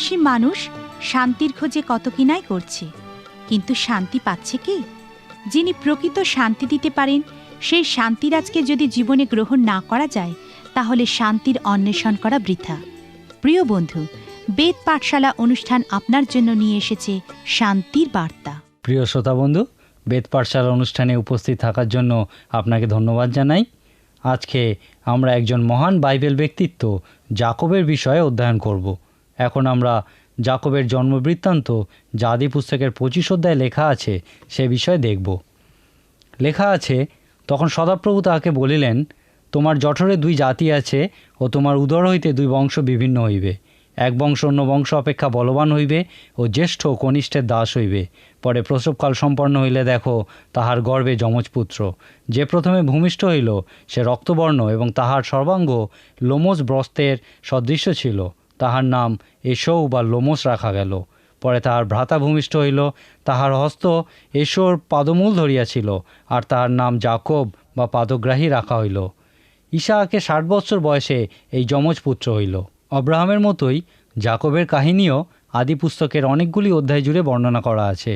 শান্তিপিয়াসী মানুষ শান্তির খোঁজে কত কিনাই করছে। কিন্তু শান্তি পাচ্ছে কি? যিনি প্রকৃত শান্তি দিতে পারেন, সেই শান্তিরাজকে যদি জীবনে গ্রহণ না করা যায়, তাহলে শান্তির অন্বেষণ করা বৃথা। প্রিয় বন্ধু, বেদ পাঠশালা অনুষ্ঠান আপনার জন্য নিয়ে এসেছে শান্তির বার্তা। প্রিয় শ্রোতা বন্ধু, বেদ পাঠশালা অনুষ্ঠানে উপস্থিত থাকার জন্য আপনাকে ধন্যবাদ জানাই। আজকে আমরা একজন মহান বাইবেল ব্যক্তিত্ব জাকবের বিষয়ে অধ্যয়ন করব। এখন আমরা জাকবের জন্মবৃত্তান্ত জাদি পুস্তকের পঁচিশ অধ্যায় লেখা আছে, সে বিষয়ে দেখব। লেখা আছে, তখন সদাপ্রভু তাহাকে বলিলেন, তোমার জঠরে দুই জাতি আছে ও তোমার উদর হইতে দুই বংশ বিভিন্ন হইবে। এক বংশ অন্য বংশ অপেক্ষা বলবান হইবে ও জ্যেষ্ঠ কনিষ্ঠের দাস হইবে। পরে প্রসবকাল সম্পন্ন হইলে দেখো তাহার গর্ভে যমজপুত্র। যে প্রথমে ভূমিষ্ঠ হইল, সে রক্তবর্ণ এবং তাহার সর্বাঙ্গ লোমস ব্রস্তের সদৃশ্য ছিল। তাহার নাম এসৌ বা লোমস রাখা গেল। পরে তাহার ভ্রাতা ভূমিষ্ঠ হইল, তাহার হস্ত এসোর পাদমূল ধরিয়াছিল, আর তাহার নাম জাকব বা পাদগ্রাহী রাখা হইল। ঈশাকে ষাট বৎসর বয়সে এই যমজ পুত্র হইল। অব্রাহামের মতোই জাকবের কাহিনীও আদি পুস্তকের অনেকগুলি অধ্যায় জুড়ে বর্ণনা করা আছে।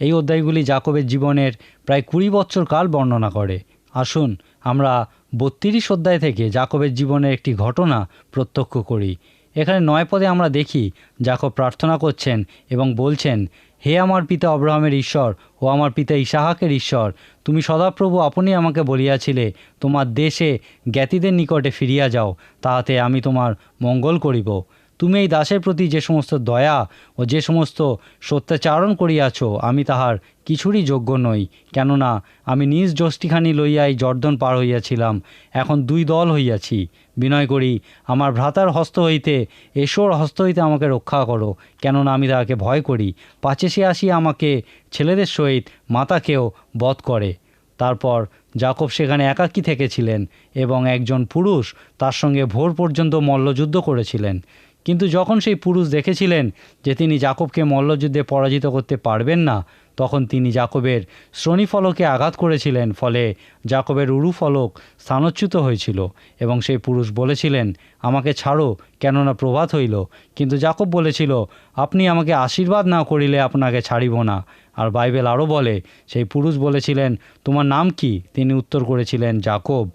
এই অধ্যায়গুলি জাকবের জীবনের প্রায় কুড়ি বৎসর কাল বর্ণনা করে। আসুন আমরা বত্রিশ অধ্যায় থেকে জাকবের জীবনের একটি ঘটনা প্রত্যক্ষ করি। এখানে নয় পদে আমরা দেখি, যাকব প্রার্থনা করছেন এবং বলছেন, হে আমার পিতা অব্রাহামের ঈশ্বর ও আমার পিতা ইসাহাকের ঈশ্বর, তুমি সদাপ্রভু আপনি আমাকে বলিয়াছিলে, তোমার দেশে জ্ঞাতিদের নিকটে ফিরিয়া যাও, তাহাতে আমি তোমার মঙ্গল করিব। তুমি এই দাসের প্রতি যে সমস্ত দয়া ও যে সমস্ত সত্যাচারণ করিয়াছ, আমি তাহার কিছুরই যোগ্য নই। কেননা আমি নিজ যষ্টিখানি লইয়া এই জর্দন পার হইয়াছিলাম, এখন দুই দল হইয়াছি। বিনয় করি, আমার ভ্রাতার হস্ত হইতে এসোর হস্ত হইতে আমাকে রক্ষা করো। কেননা আমি তাহাকে ভয় করি। পাছে সে আসিয়া আমাকে ছেলেদের সহিত মাতাকেও বধ করে। তারপর জাকব সেখানে একাকী থেকেছিলেন এবং একজন পুরুষ তার সঙ্গে ভোর পর্যন্ত মল্লযুদ্ধ করেছিলেন। কিন্তু যখন সেই পুরুষ দেখেছিলেন যে তিনি জাকবকে মল্লযুদ্ধে পরাজিত করতে পারবেন না, তখন তিনি জাকবের শ্রোণীফলকে আঘাত করেছিলেন, ফলে জাকবের উরু ফলক স্থানচ্যুত হয়েছিল এবং সেই পুরুষ বলেছিলেন, আমাকে ছাড়ো, কেননা প্রভাত হইল। কিন্তু জাকব বলেছিল, আপনি আমাকে আশীর্বাদ না করিলে আপনাকে ছাড়িব না। আর বাইবেল আরও বলে, সেই পুরুষ বলেছিলেন, তোমার নাম কি? তিনি উত্তর করেছিলেন, জাকব।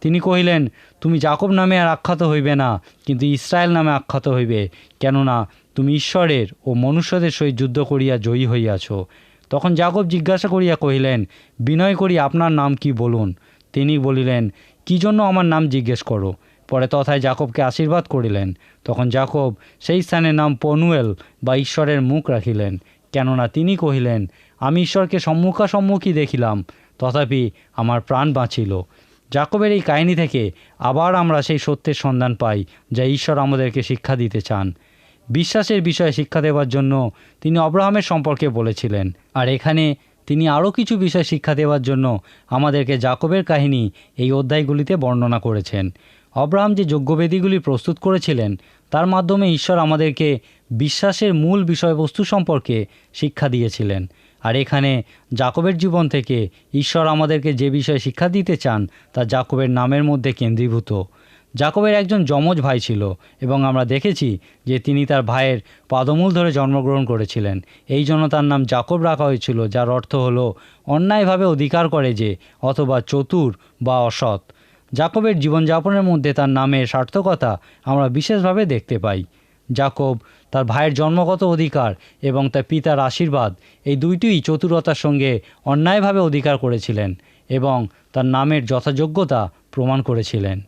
তিনি কহিলেন তুমি জাকব নামে আর আখ্যাত হইবে না, কিন্তু ইসরায়েল নামে আখ্যাত হইবে। কেননা, তুমি ঈশ্বরের ও মনুষ্যদের সহিত যুদ্ধ করিয়া জয়ী হইয়াছ। তখন জাকব জিজ্ঞাসা করিয়া কহিলেন, বিনয় করি, আপনার নাম কি বলুন? তিনি বলিলেন, কি জন্য আমার নাম জিজ্ঞেস করো? পরে তথায় জাকবকে আশীর্বাদ করিলেন। তখন জাকব সেই স্থানের নাম পনুয়েল বা ঈশ্বরের মুখ রাখিলেন। কেননা তিনি কহিলেন, আমি ঈশ্বরকে সম্মুখাসম্মুখী দেখিলাম, তথাপি আমার প্রাণ বাঁচিল। জাকবের এই কাহিনী থেকে আবার আমরা সেই সত্যের সন্ধান পাই, যা ঈশ্বর আমাদেরকে শিক্ষা দিতে চান। বিশ্বাসের বিষয়ে শিক্ষা দেওয়ার জন্য তিনি অব্রাহামের সম্পর্কে বলেছিলেন। আর এখানে তিনি আরও কিছু বিষয় শিক্ষা দেওয়ার জন্য আমাদেরকে জাকবের কাহিনী এই অধ্যায়গুলিতে বর্ণনা করেছেন। অব্রাহাম যে যজ্ঞবেদীগুলি প্রস্তুত করেছিলেন, তার মাধ্যমে ঈশ্বর আমাদেরকে বিশ্বাসের মূল বিষয়বস্তু সম্পর্কে শিক্ষা দিয়েছিলেন। আর এখানে জাকবের জীবন থেকে ঈশ্বর আমাদেরকে যে বিষয়ে শিক্ষা দিতে চান, তা জাকবের নামের মধ্যে কেন্দ্রীভূত। জাকবের একজন যমজ ভাই ছিল এবং আমরা দেখেছি যে তিনি তার ভাইয়ের পাদমূল ধরে জন্মগ্রহণ করেছিলেন। এই জন্য তার নাম জাকব রাখা হয়েছিল, যার অর্থ হলো অন্যায়ভাবে অধিকার করে যে, অথবা চতুর বা অসৎ। জাকবের জীবনযাপনের মধ্যে তার নামের সার্থকতা আমরা বিশেষভাবে দেখতে পাই। জাকব, তার ভাইয়ের জন্মগত অধিকার এবং তার পিতার আশীর্বাদ, এই দুইটিই চতুরতার সঙ্গে অন্যায়ভাবে অধিকার করেছিলেন এবং তার নামের যথাযোগ্যতা প্রমাণ করেছিলেন।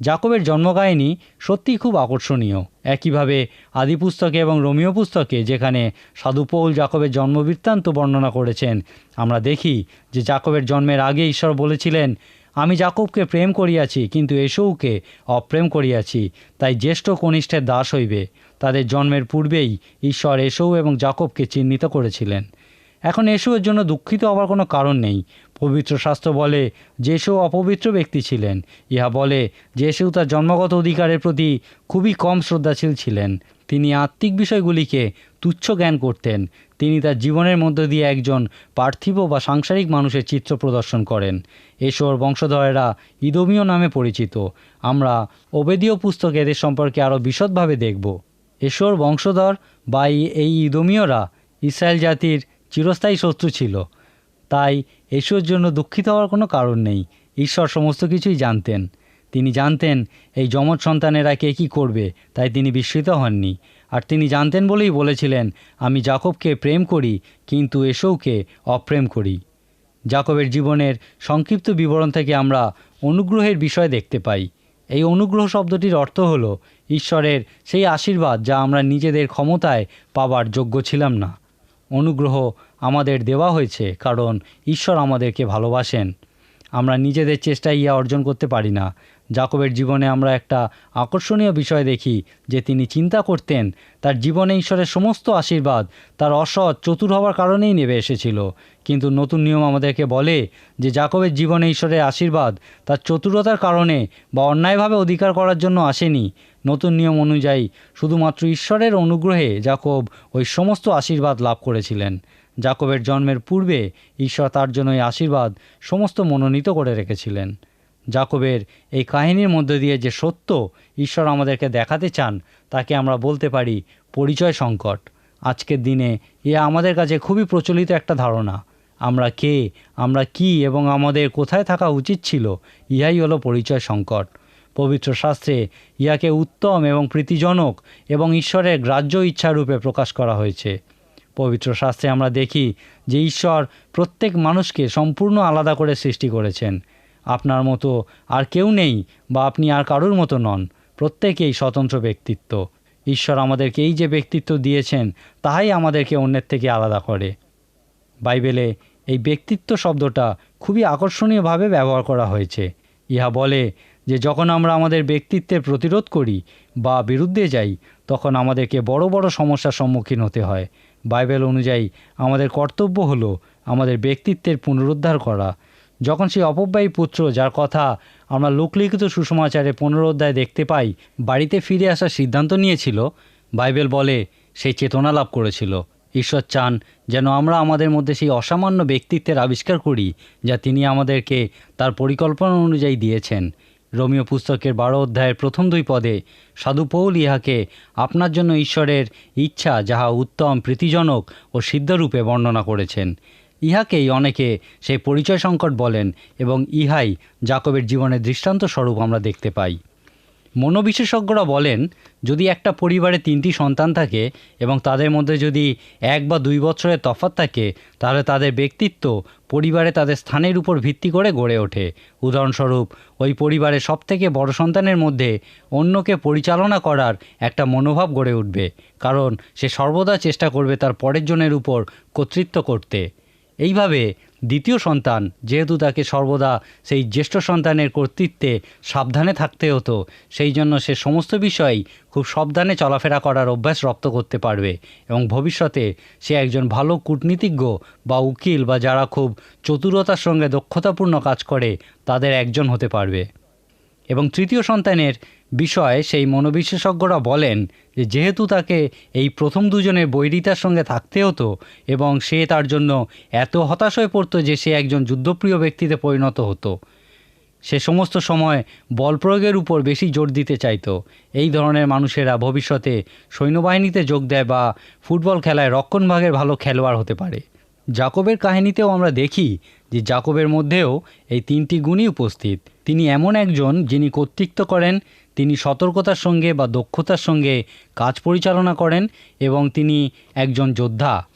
জাকবের জন্মকাহিনী সত্যিই খুব আকর্ষণীয়। একইভাবে আদি পুস্তকে এবং রোমিও পুস্তকে যেখানে সাধু পৌল জাকবের জন্মবৃত্তান্ত বর্ণনা করেছেন, আমরা দেখি যে জাকবের জন্মের আগে ঈশ্বর বলেছিলেন আমি জাকবকে প্রেম করিয়াছি, কিন্তু এসৌকে অপ্রেম করিয়াছি। তাই জ্যেষ্ঠ কনিষ্ঠের দাস হইবে। তাদের জন্মের পূর্বেই ঈশ্বর এসৌ এবং জাকবকে চিহ্নিত করেছিলেন। এখন এসৌয়ের জন্য দুঃখিত হওয়ার কোনো কারণ নেই। পবিত্র শাস্ত্র বলে, যে এসৌ অপবিত্র ব্যক্তি ছিলেন, ইহা বলে যে এসেও তার জন্মগত অধিকারের প্রতি খুবই কম শ্রদ্ধাশীল ছিলেন। তিনি আত্মিক বিষয়গুলিকে তুচ্ছ জ্ঞান করতেন। তিনি তার জীবনের মধ্য দিয়ে একজন পার্থিব বা সাংসারিক মানুষের চিত্র প্রদর্শন করেন। এসোর বংশধরেরা ইদমীয় নামে পরিচিত। আমরা ওবেদীয় পুস্তকে এদের সম্পর্কে আরও বিশদভাবে দেখব। এসোর বংশধর বা এই- ইদমীয়রা ইসরায়েল জাতির চিরস্থায়ী শত্রু ছিল। তাই এসোর জন্য দুঃখিত হওয়ার কোনো কারণ নেই। ঈশ্বর সমস্ত কিছুই জানতেন। তিনি জানতেন এই যমজ সন্তানেরা কে কী করবে, তাই তিনি বিস্মিত হননি। আর তিনি জানতেন বলেই বলেছিলেন, আমি জাকবকে প্রেম করি, কিন্তু এসৌকে অপ্রেম করি। জাকবের জীবনের সংক্ষিপ্ত বিবরণ থেকে আমরা অনুগ্রহের বিষয় দেখতে পাই। এই অনুগ্রহ শব্দটির অর্থ হলো, ঈশ্বরের সেই আশীর্বাদ যা আমরা নিজেদের ক্ষমতায় পাবার যোগ্য ছিলাম না। অনুগ্রহ আমাদের দেওয়া হয়েছে, কারণ ঈশ্বর আমাদেরকে ভালোবাসেন। আমরা নিজেদের চেষ্টায় ইয়া অর্জন করতে পারি না জাকবের জীবনে আমরা একটা আকর্ষণীয় বিষয় দেখি যে তিনি চিন্তা করতেন তার জীবনে ঈশ্বরের সমস্ত আশীর্বাদ, তার অসৎ, চতুর হওয়ার কারণেই নেমে এসেছিল। কিন্তু নতুন নিয়ম আমাদেরকে বলে যে জাকবের জীবনে ঈশ্বরের আশীর্বাদ তার চতুরতার কারণে বা অন্যায়ভাবে অধিকার করার জন্য আসেনি। নতুন নিয়ম অনুযায়ী শুধুমাত্র ঈশ্বরের অনুগ্রহে জাকব ওই সমস্ত আশীর্বাদ লাভ করেছিলেন। জাকবের জন্মের পূর্বে ঈশ্বর তার জন্য এই আশীর্বাদ সমস্ত মনোনীত করে রেখেছিলেন। জাকবের এই কাহিনীর মধ্যে দিয়ে যে সত্য ঈশ্বর আমাদেরকে দেখাতে চান, তাকে আমরা বলতে পারি পরিচয় সংকট। আজকের দিনে এ আমাদের কাছে খুবই প্রচলিত একটা ধারণা। আমরা কে, আমরা কি এবং আমাদের কোথায় থাকা উচিত ছিল, ইহাই হলো পরিচয় সংকট। পবিত্র শাস্ত্রে ইহাকে উত্তম এবং প্রীতিজনক এবং ঈশ্বরের গ্রাহ্য ইচ্ছারূপে প্রকাশ করা হয়েছে। পবিত্র শাস্ত্রে আমরা দেখি যে ঈশ্বর প্রত্যেক মানুষকে সম্পূর্ণ আলাদা করে সৃষ্টি করেছেন। আপনার মতো আর কেউ নেই বা আপনি আর কারোর মতো নন। প্রত্যেকেই স্বতন্ত্র ব্যক্তিত্ব। ঈশ্বর আমাদেরকে এই যে ব্যক্তিত্ব দিয়েছেন, তাহাই আমাদেরকে অন্যের থেকে আলাদা করে। বাইবেলে এই ব্যক্তিত্ব শব্দটা খুবই আকর্ষণীয়ভাবে ব্যবহার করা হয়েছে। ইহা বলে যে যখন আমরা আমাদের ব্যক্তিত্বের প্রতিরোধ করি বা বিরুদ্ধে যাই, তখন আমাদেরকে বড় বড় সমস্যার সম্মুখীন হতে হয়। বাইবেল অনুযায়ী আমাদের কর্তব্য হলো আমাদের ব্যক্তিত্বের পুনরুদ্ধার করা। যখন সেই অপব্যয়ী পুত্র, যার কথা আমরা লোকলিখিত সুসমাচারে পুনরুদ্ধায় দেখতে পাই, বাড়িতে ফিরে আসার সিদ্ধান্ত নিয়েছিল, বাইবেল বলে সেই চেতনা লাভ করেছিল। ঈশ্বর চান যেন আমরা আমাদের মধ্যে সেই অসামান্য ব্যক্তিত্বের আবিষ্কার করি, যা তিনি আমাদেরকে তার পরিকল্পনা অনুযায়ী দিয়েছেন। রোমিও পুস্তকের বারো অধ্যায়ের প্রথম দুই পদে, সাধু পৌল ইহাকে আপনার জন্য ঈশ্বরের ইচ্ছা, যাহা উত্তম, প্রীতিজনক ও সিদ্ধরূপে বর্ণনা করেছেন। ইহাকেই অনেকে সেই পরিচয় সংকট বলেন এবং ইহাই জাকবের জীবনের দৃষ্টান্ত স্বরূপ আমরা দেখতে পাই। মনোবিশেষজ্ঞরা বলেন, যদি একটা পরিবারে তিনটি সন্তান থাকে এবং তাদের মধ্যে যদি এক বা দুই বছরের তফাৎ থাকে, তাহলে তাদের ব্যক্তিত্ব পরিবারে তাদের স্থানের উপর ভিত্তি করে গড়ে ওঠে। উদাহরণস্বরূপ, ওই পরিবারের সবথেকে বড় সন্তানের মধ্যে অন্যকে পরিচালনা করার একটা মনোভাব গড়ে উঠবে, কারণ সে সর্বদা চেষ্টা করবে তার পরের জনের উপর কর্তৃত্ব করতে। এইভাবে দ্বিতীয় সন্তান যেহেতু তাকে সর্বদা সেই জ্যেষ্ঠ সন্তানের কর্তৃত্বে সাবধানে থাকতে হতো, সেই জন্য সে সমস্ত বিষয়েই খুব সাবধানে চলাফেরা করার অভ্যাস রপ্ত করতে পারবে এবং ভবিষ্যতে সে একজন ভালো কূটনীতিজ্ঞ বা উকিল বা যারা খুব চতুরতার সঙ্গে দক্ষতাপূর্ণ কাজ করে, তাদের একজন হতে পারবে। এবং তৃতীয় সন্তানের বিষয়ে সেই মনোবিশেষজ্ঞরা বলেন যে যেহেতু তাকে এই প্রথম দুজনের বৈরিতার সঙ্গে থাকতে হতো এবং সে তার জন্য এত হতাশ হয়ে পড়তো যে সে একজন যুদ্ধপ্রিয় ব্যক্তিতে পরিণত হতো, সে সমস্ত সময় বল প্রয়োগের উপর বেশি জোর দিতে চাইতো। এই ধরনের মানুষেরা ভবিষ্যতে সৈন্যবাহিনীতে যোগ দেয় বা ফুটবল খেলায় রক্ষণভাগের ভালো খেলোয়াড় হতে পারে। জাকবের কাহিনীতেও আমরা দেখি যে জাকবের মধ্যেও এই তিনটি গুণই উপস্থিত। তিনি এমন একজন যিনি কর্তৃত্ব করেন তিনি সতর্কতার সঙ্গে বা দক্ষতার সঙ্গে কাজ পরিচালনা করেন এবং তিনি একজন যোদ্ধা।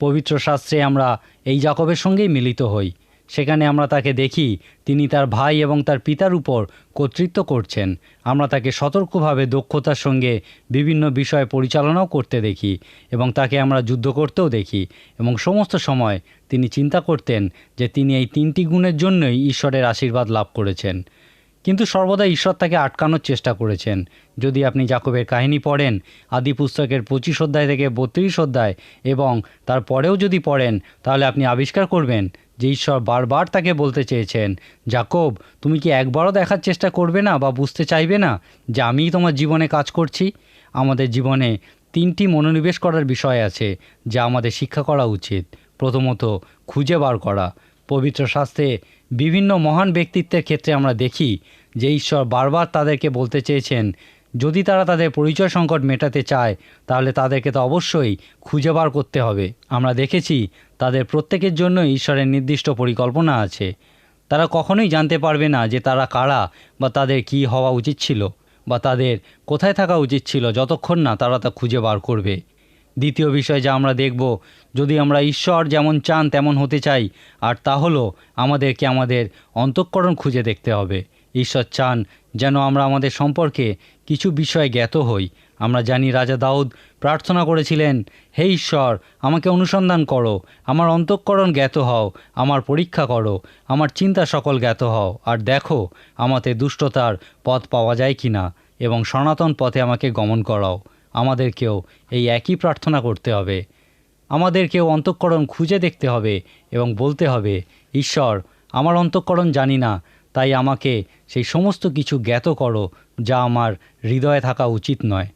পবিত্র শাস্ত্রে আমরা এই জাকবের সঙ্গেই মিলিত হই। সেখানে আমরা তাকে দেখি, তিনি তার ভাই এবং তার পিতার উপর কর্তৃত্ব করছেন। আমরা তাকে সতর্কভাবে দক্ষতার সঙ্গে বিভিন্ন বিষয় পরিচালনাও করতে দেখি এবং তাকে আমরা যুদ্ধ করতেও দেখি এবং সমস্ত সময় তিনি চিন্তা করতেন যে তিনি এই তিনটি গুণের জন্যই ঈশ্বরের আশীর্বাদ লাভ করেছেন। কিন্তু সর্বদা ঈশ্বর তাকে আটকানোর চেষ্টা করেছেন। যদি আপনি জাকবের কাহিনী পড়েন, আদি পুস্তকের পঁচিশ অধ্যায় থেকে বত্রিশ অধ্যায় এবং তারপরেও যদি পড়েন, তাহলে আপনি আবিষ্কার করবেন যে ঈশ্বর বারবার তাকে বলতে চেয়েছেন, জাকব, তুমি কি একবারও দেখার চেষ্টা করবে না বা বুঝতে চাইবে না যে আমিই তোমার জীবনে কাজ করছি? আমাদের জীবনে তিনটি মনোনিবেশ করার বিষয় আছে যা আমাদের শিক্ষা করা উচিত। প্রথমত, খুঁজে বার করা। পবিত্র শাস্ত্রে বিভিন্ন মহান ব্যক্তিত্বের ক্ষেত্রে আমরা দেখি যে ঈশ্বর বারবার তাদেরকে বলতে চেয়েছেন, যদি তারা তাদের পরিচয় সংকট মেটাতে চায়, তাহলে তাদেরকে তো অবশ্যই খুঁজে বার করতে হবে। আমরা দেখেছি তাদের প্রত্যেকের জন্য ঈশ্বরের নির্দিষ্ট পরিকল্পনা আছে। তারা কখনোই জানতে পারবে না যে তারা কারা বা তাদের কি হওয়া উচিত ছিল বা তাদের কোথায় থাকা উচিত ছিল যতক্ষণ না তারা তা খুঁজে বার করবে। দ্বিতীয় বিষয় যা আমরা দেখব, যদি আমরা ঈশ্বর যেমন চান তেমন হতে চাই, আর তা হলো আমাদেরকে আমাদের অন্তঃকরণ খুঁজে দেখতে হবে। ঈশ্বর চান যেন আমরা আমাদের সম্পর্কে কিছু বিষয়ে জ্ঞাত হই। আমরা জানি রাজা দাউদ প্রার্থনা করেছিলেন, হে ঈশ্বর, আমাকে অনুসন্ধান করো, আমার অন্তঃকরণ জ্ঞাত হও, আমার পরীক্ষা করো, আমার চিন্তা সকল জ্ঞাত হও, আর দেখো, আমাতে দুষ্টতার পথ পাওয়া যায় কি না এবং সনাতন পথে আমাকে গমন করাও। আমাদেরকেও এই একই প্রার্থনা করতে হবে। আমাদেরকেও অন্তঃকরণ খুঁজে দেখতে হবে এবং বলতে হবে, ঈশ্বর, আমার অন্তঃকরণ জানি না তাই আমাকে সেই সমস্ত কিছু জ্ঞাত করো যা আমার হৃদয়ে থাকা উচিত নয়।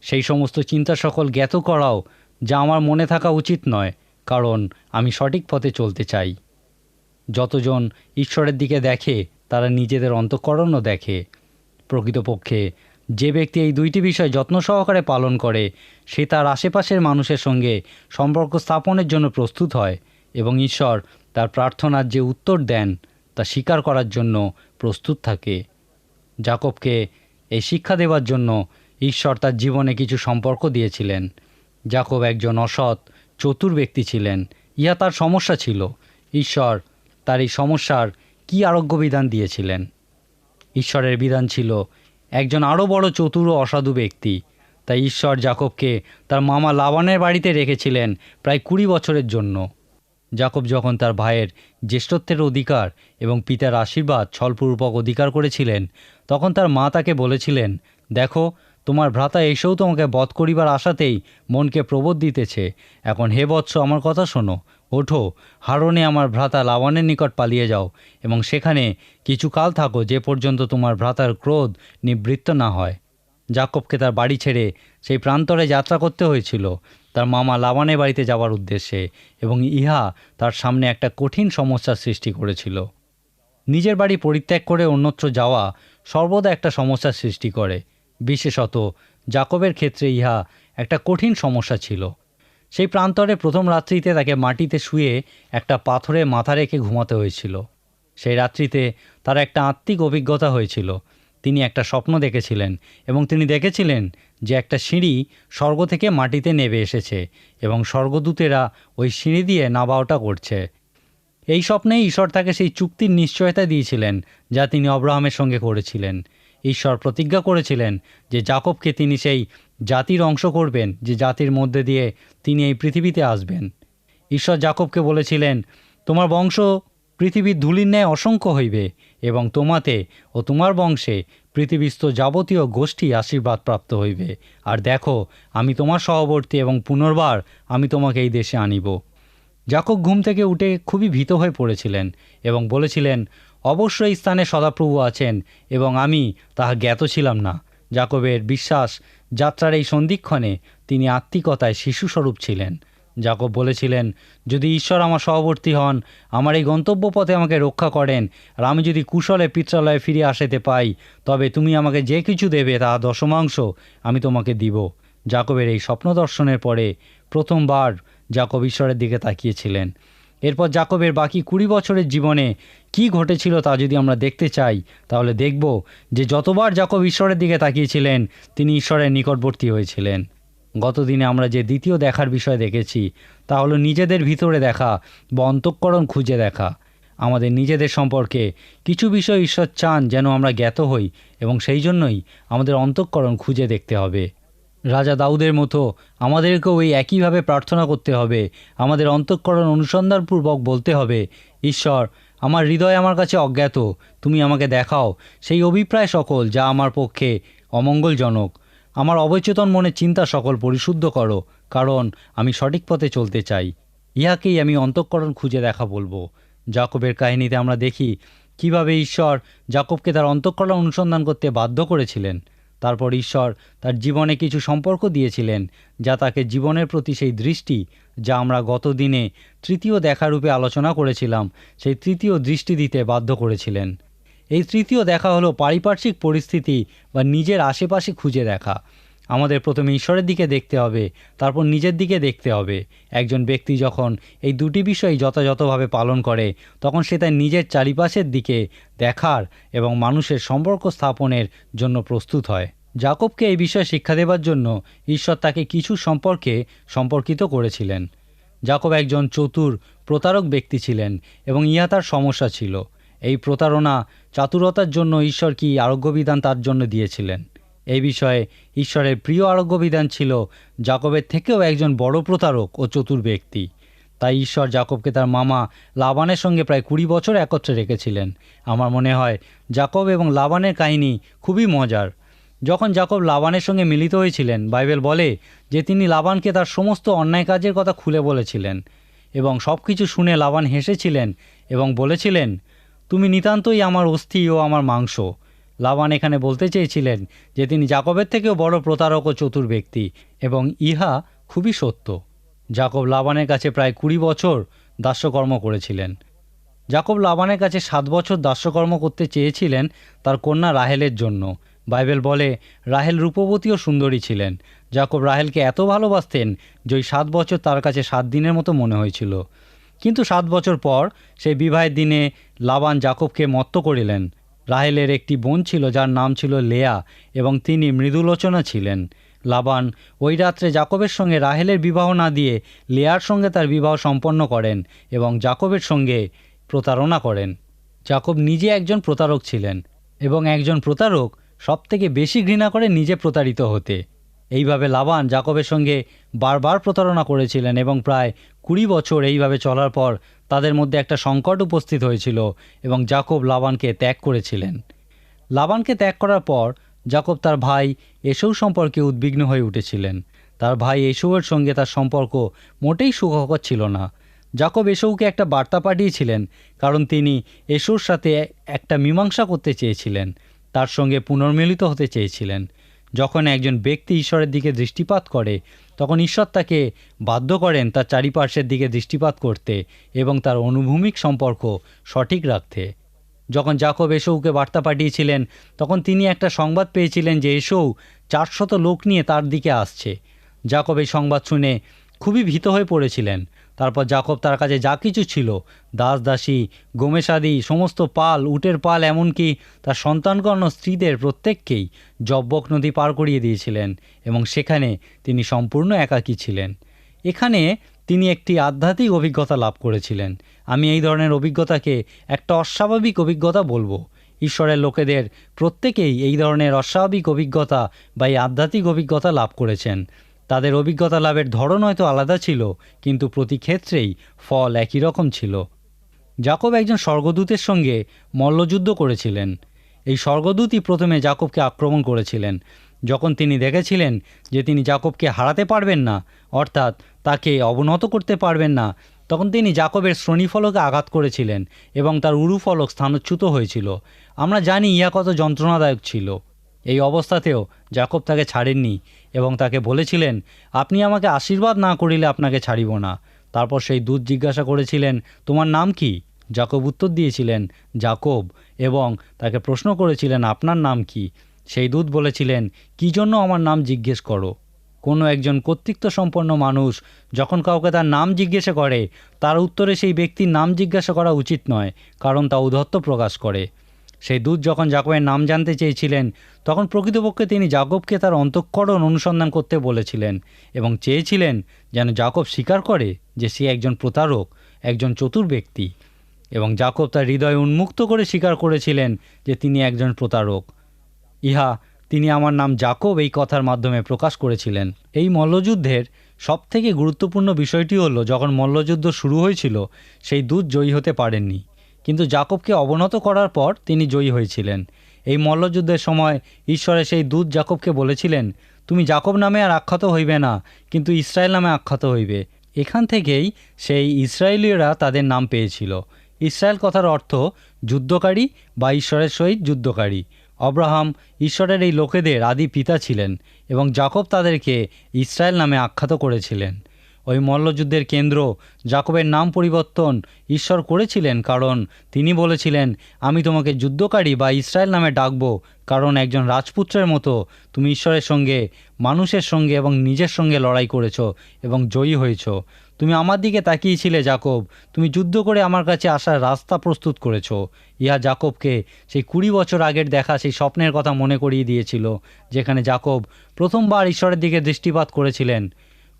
সেই সমস্ত চিন্তা সকল জ্ঞাত করাও যা আমার মনে থাকা উচিত নয়, কারণ আমি সঠিক পথে চলতে চাই। যতজন ঈশ্বরের দিকে দেখে, তারা নিজেদের অন্তঃকরণও দেখে। প্রকৃতপক্ষে, যে ব্যক্তি এই দুইটি বিষয় যত্ন সহকারে পালন করে, সে তার আশেপাশের মানুষের সঙ্গে সম্পর্ক স্থাপনের জন্য প্রস্তুত হয় এবং ঈশ্বর তার প্রার্থনার যে উত্তর দেন তা স্বীকার করার জন্য প্রস্তুত থাকে। জাকবকে এই শিক্ষা দেওয়ার জন্য ঈশ্বর তার জীবনে কিছু সম্পর্ক দিয়েছিলেন। জাকব একজন অসৎ, চতুর ব্যক্তি ছিলেন। ইহা তার সমস্যা ছিল। ঈশ্বর তার এই সমস্যার কী আরোগ্য বিধান দিয়েছিলেন? ঈশ্বরের বিধান ছিল একজন আরও বড় চতুর ও অসাধু ব্যক্তি। তাই ঈশ্বর জাকবকে তার মামা লাবানের বাড়িতে রেখেছিলেন প্রায় কুড়ি বছরের জন্য। জাকব যখন তার ভাইয়ের জ্যেষ্ঠত্বের অধিকার এবং পিতার আশীর্বাদ ছলপূর্বক অধিকার করেছিলেন, তখন তার মা তাকে বলেছিলেন, দেখো, তোমার ভ্রাতা এসেও তোমাকে বধ করিবার আশাতেই মনকে প্রবোধ দিতেছে। এখন হে বৎস, আমার কথা শোনো। ওঠো, হারণে আমার ভ্রাতা লাবানের নিকট পালিয়ে যাও এবং সেখানে কিছু কাল থাকো যে পর্যন্ত তোমার ভ্রাতার ক্রোধ নিবৃত্ত না হয়। জাকবকে তার বাড়ি ছেড়ে সেই প্রান্তরে যাত্রা করতে হয়েছিল। তার মামা লাবানের বাড়িতে যাওয়ার উদ্দেশ্যে এবং ইহা তার সামনে একটা কঠিন সমস্যার সৃষ্টি করেছিল। নিজের বাড়ি পরিত্যাগ করে অন্যত্র যাওয়া সর্বদা একটা সমস্যার সৃষ্টি করে। বিশেষত জাকবের ক্ষেত্রে ইহা একটা কঠিন সমস্যা ছিল। সেই প্রান্তরে প্রথম রাত্রিতে তাকে মাটিতে শুয়ে একটা পাথরে মাথা রেখে ঘুমাতে হয়েছিল। সেই রাত্রিতে তার একটা আত্মিক অভিজ্ঞতা হয়েছিল। তিনি একটা স্বপ্ন দেখেছিলেন এবং তিনি দেখেছিলেন যে একটা সিঁড়ি স্বর্গ থেকে মাটিতে নেমে এসেছে এবং স্বর্গদূতেরা ওই সিঁড়ি দিয়ে নাবাওটা করছে। এই স্বপ্নে ঈশ্বর তাকে সেই চুক্তির নিশ্চয়তা দিয়েছিলেন যা তিনি অব্রাহামের সঙ্গে করেছিলেন। ঈশ্বর প্রতিজ্ঞা করেছিলেন যে জাকবকে তিনি সেই জাতির অংশ করবেন, যে জাতির মধ্যে দিয়ে তিনি এই পৃথিবীতে আসবেন। ঈশ্বর জাকবকে বলেছিলেন, তোমার বংশ পৃথিবীর ধূলির ন্যায় অসংখ্য হইবে এবং তোমাতে ও তোমার বংশে পৃথিবীস্থ যাবতীয় গোষ্ঠী আশীর্বাদ প্রাপ্ত হইবে। আর দেখো, আমি তোমার সহবর্তী এবং পুনর্বার আমি তোমাকে এই দেশে আনিব। জাকব ঘুম থেকে উঠে খুবই ভীত হয়ে পড়েছিলেন এবং বলেছিলেন, অবশ্যই স্থানে সদাপ্রভু আছেন এবং আমি তাহা জ্ঞাত ছিলাম না। জাকবের বিশ্বাস যাত্রার এই সন্ধিক্ষণে তিনি আত্মিকতায় শিশুস্বরূপ ছিলেন। জাকব বলেছিলেন, যদি ঈশ্বর আমার সহবর্তী হন, আমার এই গন্তব্য পথে আমাকে রক্ষা করেন, আর আমি যদি কুশলে পিত্রালয়ে ফিরে আসতে পাই, তবে তুমি আমাকে যে কিছু দেবে তা দশমাংশ আমি তোমাকে দিব। জাকবের এই স্বপ্ন দর্শনের পরে প্রথমবার জাকব ঈশ্বরের দিকে তাকিয়েছিলেন। এরপর জাকবের বাকি কুড়ি বছরের জীবনে কি ঘটেছিল তা যদি আমরা দেখতে চাই, তাহলে দেখব যে যতবার জাকব ঈশ্বরের দিকে তাকিয়েছিলেন, তিনি ঈশ্বরের নিকটবর্তী হয়েছিলেন। গতদিনে আমরা যে দ্বিতীয় দেখার বিষয় দেখেছি, তা হলো নিজেদের ভিতরে দেখা বা অন্তঃকরণ খুঁজে দেখা। আমাদের নিজেদের সম্পর্কে কিছু বিষয় ঈশ্বর চান যেন আমরা জ্ঞাত হই এবং সেই জন্যই আমাদের অন্তঃকরণ খুঁজে দেখতে হবে। রাজা দাউদের মতো আমাদেরকেও এই একইভাবে প্রার্থনা করতে হবে, আমাদের অন্তঃকরণ অনুসন্ধানপূর্বক বলতে হবে, ঈশ্বর, আমার হৃদয় আমার কাছে অজ্ঞাত, তুমি আমাকে দেখাও, সেই অভিপ্রায় সকল যা আমার পক্ষে অমঙ্গলজনক। আমার অবচেতন মনে চিন্তা সকল পরিশুদ্ধ করো, কারণ আমি সঠিক পথে চলতে চাই। ইহাকেই আমি অন্তঃকরণ খুঁজে দেখা বলব। জাকবের কাহিনীতে আমরা দেখি, কীভাবে ঈশ্বর জাকবকে তার অন্তঃকরণ অনুসন্ধান করতে বাধ্য করেছিলেন। তারপর ঈশ্বর তার জীবনে কিছু সম্পর্ক দিয়েছিলেন, যা তাকে জীবনের প্রতি সেই দৃষ্টি, যা আমরা গত দিনে তৃতীয় দেখারূপে আলোচনা করেছিলাম, সেই তৃতীয় দৃষ্টি দিতে বাধ্য করেছিলেন। এই তৃতীয় দেখা হলো পারিপার্শ্বিক পরিস্থিতি বা নিজের আশেপাশে খুঁজে দেখা। আমাদের প্রথমে ঈশ্বরের দিকে দেখতে হবে, তারপর নিজের দিকে দেখতে হবে। একজন ব্যক্তি যখন এই দুটি বিষয় যথাযথভাবে পালন করে, তখন সে তার নিজের চারিপাশের দিকে দেখার এবং মানুষের সম্পর্ক স্থাপনের জন্য প্রস্তুত হয়। জাকবকে এই বিষয়ে শিক্ষা দেবার জন্য ঈশ্বর তাকে কিছু সম্পর্কে সম্পর্কিত করেছিলেন। জাকব একজন চতুর প্রতারক ব্যক্তি ছিলেন এবং ইহা তার সমস্যা ছিল। এই প্রতারণা চাতুরতার জন্য ঈশ্বর কি আরোগ্যবিধান তার জন্য দিয়েছিলেন? এই বিষয়ে ঈশ্বরের প্রিয় আরোগ্যবিধান ছিল জাকবের থেকেও একজন বড় প্রতারক ও চতুর ব্যক্তি। তাই ঈশ্বর জাকবকে তার মামা লাবানের সঙ্গে প্রায় কুড়ি বছর একত্রে রেখেছিলেন। আমার মনে হয় জাকব এবং লাবানের কাহিনী খুবই মজার। যখন জাকব লাবানের সঙ্গে মিলিত হয়েছিলেন, বাইবেল বলে যে তিনি লাবানকে তার সমস্ত অন্যায় কাজের কথা খুলে বলেছিলেন এবং সব কিছু শুনে লাবান হেসেছিলেন এবং বলেছিলেন তুমি নিতান্তই আমার অস্থি ও আমার মাংস। লাবান এখানে বলতে চেয়েছিলেন যে তিনি জাকবের থেকেও বড় প্রতারক ও চতুর ব্যক্তি এবং ইহা খুবই সত্য। জাকব লাবানের কাছে প্রায় কুড়ি বছর দাস্যকর্ম করেছিলেন। জাকব লাবানের কাছে সাত বছর দাস্যকর্ম করতে চেয়েছিলেন তার কন্যা রাহেলের জন্য। বাইবেল বলে, রাহেল রূপবতী ও সুন্দরী ছিলেন। জাকব রাহেলকে এত ভালোবাসতেন যে ওই সাত বছর তার কাছে সাত দিনের মতো মনে হয়েছিল। কিন্তু সাত বছর পর সেই বিবাহের দিনে লাবান জাকবকে মত্ত করিলেন। রাহেলের একটি বোন ছিল, যার নাম ছিল লেয়া এবং তিনি মৃদুলোচনা ছিলেন। লাবান ওই রাত্রে জাকবের সঙ্গে রাহেলের বিবাহ না দিয়ে লেয়ার সঙ্গে তার বিবাহ সম্পন্ন করেন এবং জাকবের সঙ্গে প্রতারণা করেন। জাকব নিজে একজন প্রতারক ছিলেন এবং একজন প্রতারক সবথেকে বেশি ঘৃণা করে নিজে প্রতারিত হতে। এইভাবে লাবান জাকবের সঙ্গে বারবার প্রতারণা করেছিলেন এবং প্রায় কুড়ি বছর এইভাবে চলার পর তাদের মধ্যে একটা সংকট উপস্থিত হয়েছিল এবং জাকব লাবানকে ত্যাগ করেছিলেন। লাবানকে ত্যাগ করার পর জাকব তার ভাই এসৌ সম্পর্কে উদ্বিগ্ন হয়ে উঠেছিলেন। তার ভাই এসৌয়ের সঙ্গে তার সম্পর্ক মোটেই সুখকর ছিল না। জাকব এসৌকে একটা বার্তা পাঠিয়েছিলেন, কারণ তিনি এসৌর সাথে একটা মীমাংসা করতে চেয়েছিলেন, তার সঙ্গে পুনর্মিলিত হতে চেয়েছিলেন। যখন একজন ব্যক্তি ঈশ্বরের দিকে দৃষ্টিপাত করে, তখন ঈশ্বর তাকে বাধ্য করেন তার চারিপার্শ্বের দিকে দৃষ্টিপাত করতে এবং তার অনুভূমিক সম্পর্ক সঠিক রাখতে। যখন জাকব এসৌকে বার্তা পাঠিয়েছিলেন, তখন তিনি একটা সংবাদ পেয়েছিলেন যে এসৌ চারশত লোক নিয়ে তার দিকে আসছে। জাকব এই সংবাদ শুনে খুবই ভীত হয়ে পড়েছিলেন। তারপর জাকব তার কাছে যা কিছু ছিল, দাস, দাসী গোমেশাদি সমস্ত পাল, উটের পাল, এমনকি তার সন্তানকর্ণ স্ত্রীদের প্রত্যেককেই জব্বক নদী পার করিয়ে দিয়েছিলেন এবং সেখানে তিনি সম্পূর্ণ একাকী ছিলেন। এখানে তিনি একটি আধ্যাত্মিক অভিজ্ঞতা লাভ করেছিলেন। আমি এই ধরনের অভিজ্ঞতাকে একটা অস্বাভাবিক অভিজ্ঞতা বলব। ঈশ্বরের লোকেদের প্রত্যেকেই এই ধরনের অস্বাভাবিক অভিজ্ঞতা বা এই আধ্যাত্মিক অভিজ্ঞতা লাভ করেছেন। তাদের অভিজ্ঞতা লাভের ধরন হয়তো আলাদা ছিল, কিন্তু প্রতি ক্ষেত্রেই ফল একই রকম ছিল। জাকব একজন স্বর্গদূতের সঙ্গে মল্লযুদ্ধ করেছিলেন। এই স্বর্গদূতই প্রথমে জাকবকে আক্রমণ করেছিলেন। যখন তিনি দেখেছিলেন যে তিনি জাকবকে হারাতে পারবেন না, অর্থাৎ তাকে অবনত করতে পারবেন না, তখন তিনি জাকবের শ্রোণীফলকে আঘাত করেছিলেন এবং তার উরুফলক স্থানচ্যুত হয়েছিল। আমরা জানি ইয়া কত যন্ত্রণাদায়ক ছিল। এই অবস্থাতেও জাকব তাকে ছাড়েননি এবং তাকে বলেছিলেন, আপনি আমাকে আশীর্বাদ না করিলে আপনাকে ছাড়িব না। তারপর সেই দূত জিজ্ঞাসা করেছিলেন, তোমার নাম কি? জাকব উত্তর দিয়েছিলেন, জাকব। এবং তাকে প্রশ্ন করেছিলেন, আপনার নাম কি? সেই দূত বলেছিলেন, কি জন্য আমার নাম জিজ্ঞেস করো? কোনো একজন কর্তৃত্ব সম্পন্ন মানুষ যখন কাউকে তার নাম জিজ্ঞাসা করে, তার উত্তরে সেই ব্যক্তির নাম জিজ্ঞাসা করা উচিত নয়, কারণ তা উদ্ধত্ত প্রকাশ করে। সেই দূত যখন জাকবের নাম জানতে চেয়েছিলেন, তখন প্রকৃতপক্ষে তিনি জাকবকে তার অন্তঃকরণ অনুসন্ধান করতে বলেছিলেন এবং চেয়েছিলেন যেন জাকব স্বীকার করে যে সে একজন প্রতারক, একজন চতুর ব্যক্তি। এবং জাকব তার হৃদয় উন্মুক্ত করে স্বীকার করেছিলেন যে তিনি একজন প্রতারক। ইহা, তিনি আমার নাম জাকব এই কথার মাধ্যমে প্রকাশ করেছিলেন। এই মল্লযুদ্ধের সবথেকে গুরুত্বপূর্ণ বিষয়টি হলো, যখন মল্লযুদ্ধ শুরু হয়েছিল, সেই দূত জয়ী হতে পারেননি। কিন্তু জাকবকে অবনত করার পর তিনি জয়ী হয়েছিলেন। এই মল্লযুদ্ধের সময় ঈশ্বরের সেই দূত জাকবকে বলেছিলেন, তুমি জাকব নামে আর আখ্যাত হইবে না, কিন্তু ইসরায়েল নামে আখ্যাত হইবে। এখান থেকেই সেই ইসরায়েলীয়রা তাদের নাম পেয়েছিল। ইসরায়েল কথার অর্থ যুদ্ধকারী বা ঈশ্বরের সহিত যুদ্ধকারী। অব্রাহাম ঈশ্বরের এই লোকেদের আদি পিতা ছিলেন এবং জাকব তাদেরকে ইসরায়েল নামে আখ্যাত করেছিলেন। ওই মল্লযুদ্ধের কেন্দ্র জাকবের নাম পরিবর্তন ঈশ্বর করেছিলেন কারণ তিনি বলেছিলেন, আমি তোমাকে যুদ্ধকারী বা ইসরায়েল নামে ডাকবো, কারণ একজন রাজপুত্রের মতো। তুমি ঈশ্বরের সঙ্গে, মানুষের সঙ্গে এবং নিজের সঙ্গে লড়াই করেছ এবং জয়ী হয়েছো। তুমি আমার দিকে তাকিয়েছিলে জাকব। তুমি যুদ্ধ করে আমার কাছে আসার রাস্তা প্রস্তুত করেছ। ইহা জাকবকে সেই কুড়ি বছর আগের দেখা, সেই স্বপ্নের কথা মনে করিয়ে দিয়েছিল, যেখানে জাকব প্রথমবার ঈশ্বরের দিকে দৃষ্টিপাত করেছিলেন।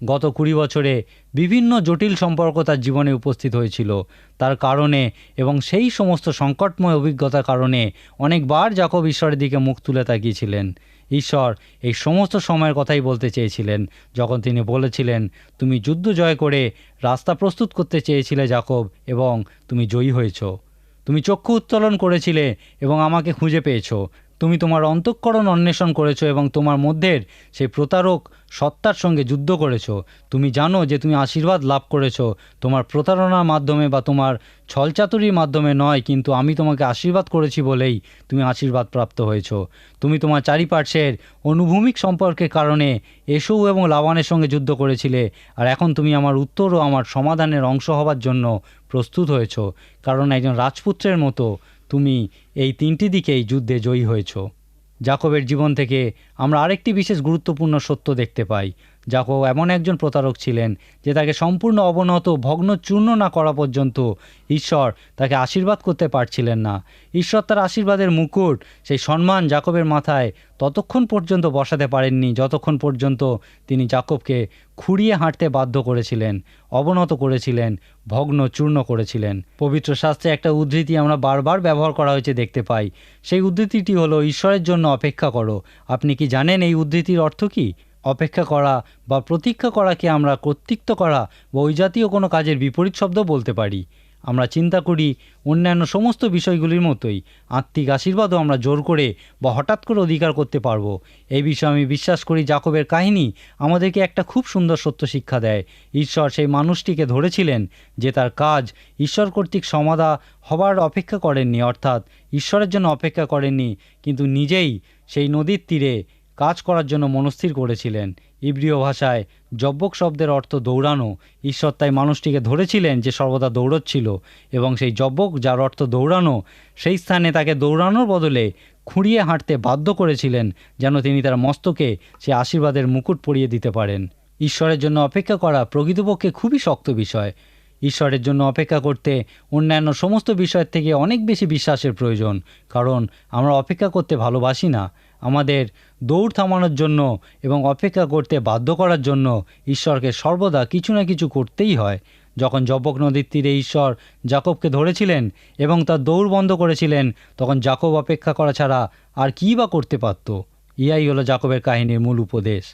গত কুড়ি বছরে বিভিন্ন জটিল সম্পর্ক তার জীবনে উপস্থিত হয়েছিল। তার কারণে এবং সেই সমস্ত সংকটময় অভিজ্ঞতার কারণে অনেকবার জাকব ঈশ্বরের দিকে মুখ তুলে তাকিয়েছিলেন। ঈশ্বর এই সমস্ত সময়ের কথাই বলতে চেয়েছিলেন। যখন তিনি বলেছিলেন, তুমি যুদ্ধ জয় করে রাস্তা প্রস্তুত করতে চেয়েছিলে জাকব এবং তুমি জয়ী হয়েছো। তুমি চক্ষু উত্তোলন করেছিলে এবং আমাকে খুঁজে পেয়েছ। তুমি তোমার অন্তঃকরণ অন্বেষণ করেছ এবং তোমার মধ্যের সেই প্রতারক সত্তার সঙ্গে যুদ্ধ করেছ। তুমি জানো যে তুমি আশীর্বাদ লাভ করেছ। তোমার প্রতারণার মাধ্যমে বা তোমার ছলচাতুরির মাধ্যমে নয়, কিন্তু আমি তোমাকে আশীর্বাদ করেছি বলেই তুমি আশীর্বাদ প্রাপ্ত হয়েছো। তুমি তোমার চারিপার্শ্বের অনুভূমিক সম্পর্কের কারণে এসৌ এবং লাবানের সঙ্গে যুদ্ধ করেছিলে, আর এখন তুমি আমার উত্তর ও আমার সমাধানের অংশ হবার জন্য প্রস্তুত হয়েছো। কারণ একজন রাজপুত্রের মতো তুমি এই তিনটি দিকেই যুদ্ধে জয়ী হয়েছ। জাকবের জীবন থেকে আমরা আরেকটি বিশেষ গুরুত্বপূর্ণ সত্য দেখতে পাই। জাকব এমন একজন প্রতারক ছিলেন যে তাকে সম্পূর্ণ অবনত ভগ্ন চূর্ণ না করা পর্যন্ত ঈশ্বর তাকে আশীর্বাদ করতে পারছিলেন না। ঈশ্বর তার আশীর্বাদের মুকুট, সেই সম্মান জাকবের মাথায় ততক্ষণ পর্যন্ত বসাতে পারেননি, যতক্ষণ পর্যন্ত তিনি জাকবকে খুঁড়িয়ে হাঁটতে বাধ্য করেছিলেন, অবনত করেছিলেন ভগ্ন চূর্ণ করেছিলেন। পবিত্র শাস্ত্রে একটা উদ্ধৃতি আমরা বারবার ব্যবহার করা হয়েছে দেখতে পাই। সেই উদ্ধৃতিটি হলো, ঈশ্বরের জন্য অপেক্ষা করো। আপনি কি জানেন এই উদ্ধৃতির অর্থ কী? অপেক্ষা করা বা প্রতীক্ষা করাকে আমরা কর্তৃত্ব করা বা ওই জাতীয় কোনো কাজের বিপরীত শব্দ বলতে পারি। আমরা চিন্তা করি অন্যান্য সমস্ত বিষয়গুলির মতোই। আত্মিক আশীর্বাদও আমরা জোর করে বা হঠাৎ করে অধিকার করতে পারব। এই বিষয়ে আমি বিশ্বাস করি জাকবের কাহিনী আমাদেরকে একটা খুব সুন্দর সত্য শিক্ষা দেয়। ঈশ্বর সেই মানুষটিকে ধরেছিলেন যে তার কাজ ঈশ্বর কর্তৃক সমাধা হবার অপেক্ষা করেননি, অর্থাৎ ঈশ্বরের জন্য অপেক্ষা করেননি, কিন্তু নিজেই সেই নদীর তীরে কাজ করার জন্য মনস্থির করেছিলেন। ইব্রিয় ভাষায় জব্বক শব্দের অর্থ দৌড়ানো। ঈশ্বর তাই মানুষটিকে ধরেছিলেন যে সর্বদা দৌড়চ্ছিল এবং সেই জব্বক যার অর্থ দৌড়ানো, সেই স্থানে তাকে দৌড়ানোর বদলে খুঁড়িয়ে হাঁটতে বাধ্য করেছিলেন যেন তিনি তার মস্তকে সে আশীর্বাদের মুকুট পরিয়ে দিতে পারেন। ঈশ্বরের জন্য অপেক্ষা করা প্রকৃতপক্ষে খুবই শক্ত বিষয়। ঈশ্বরের জন্য অপেক্ষা করতে অন্যান্য সমস্ত বিষয়ের থেকে অনেক বেশি বিশ্বাসের প্রয়োজন, কারণ আমরা অপেক্ষা করতে ভালোবাসি না। আমাদের দৌড় থামানোর জন্য এবং অপেক্ষা করতে বাধ্য করার জন্য ঈশ্বরকে সর্বদা কিছু না কিছু করতেই হয়। যখন জব্বক নদীর তীরে ঈশ্বর জাকবকে ধরেছিলেন এবং তার দৌড় বন্ধ করেছিলেন, তখন জাকব অপেক্ষা করা ছাড়া আর কী বা করতে পারত? ইহাই হলো জাকবের কাহিনীর মূল উপদেশ।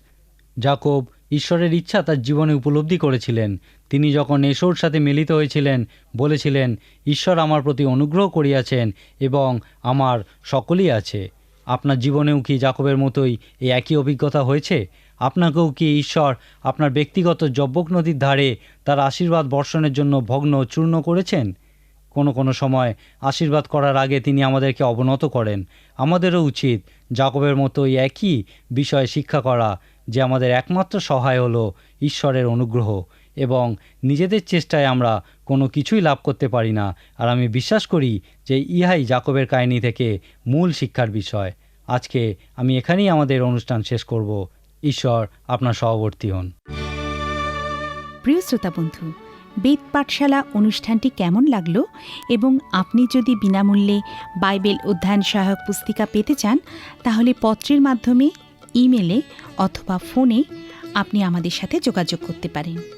জাকব ঈশ্বরের ইচ্ছা তার জীবনে উপলব্ধি করেছিলেন। তিনি যখন এসোর সাথে মিলিত হয়েছিলেন, বলেছিলেন, ঈশ্বর আমার প্রতি অনুগ্রহ করিয়াছেন এবং আমার সকলেই আছে। আপনার জীবনেও কি জাকবের মতোই এই একই অভিজ্ঞতা হয়েছে? আপনাকেও কি ঈশ্বর আপনার ব্যক্তিগত জব্বক নদীর ধারে তার আশীর্বাদ বর্ষণের জন্য ভগ্ন চূর্ণ করেছেন? কোনো কোনো সময় আশীর্বাদ করার আগে তিনি আমাদেরকে অবনত করেন। আমাদেরও উচিত জাকবের মতো এই একই বিষয়ে শিক্ষা করা যে আমাদের একমাত্র সহায় হলো ঈশ্বরের অনুগ্রহ। এবং নিজেদের চেষ্টায় আমরা কোনো কিছুই লাভ করতে পারি না। আর আমি বিশ্বাস করি যে ইহাই জাকবের কাহিনী থেকে মূল শিক্ষার বিষয়। আজকে আমি এখানেই আমাদের অনুষ্ঠান শেষ করব। ঈশ্বর আপনার সহবর্তী হন। প্রিয় শ্রোতা বন্ধু, বেদ পাঠশালা অনুষ্ঠানটি কেমন লাগল? এবং আপনি যদি বিনামূল্যে বাইবেল অধ্যয়ন সহায়ক পুস্তিকা পেতে চান, তাহলে পত্রের মাধ্যমে, ইমেলে অথবা ফোনে আপনি আমাদের সাথে যোগাযোগ করতে পারেন।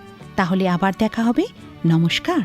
তাহলে আবার দেখা হবে। নমস্কার।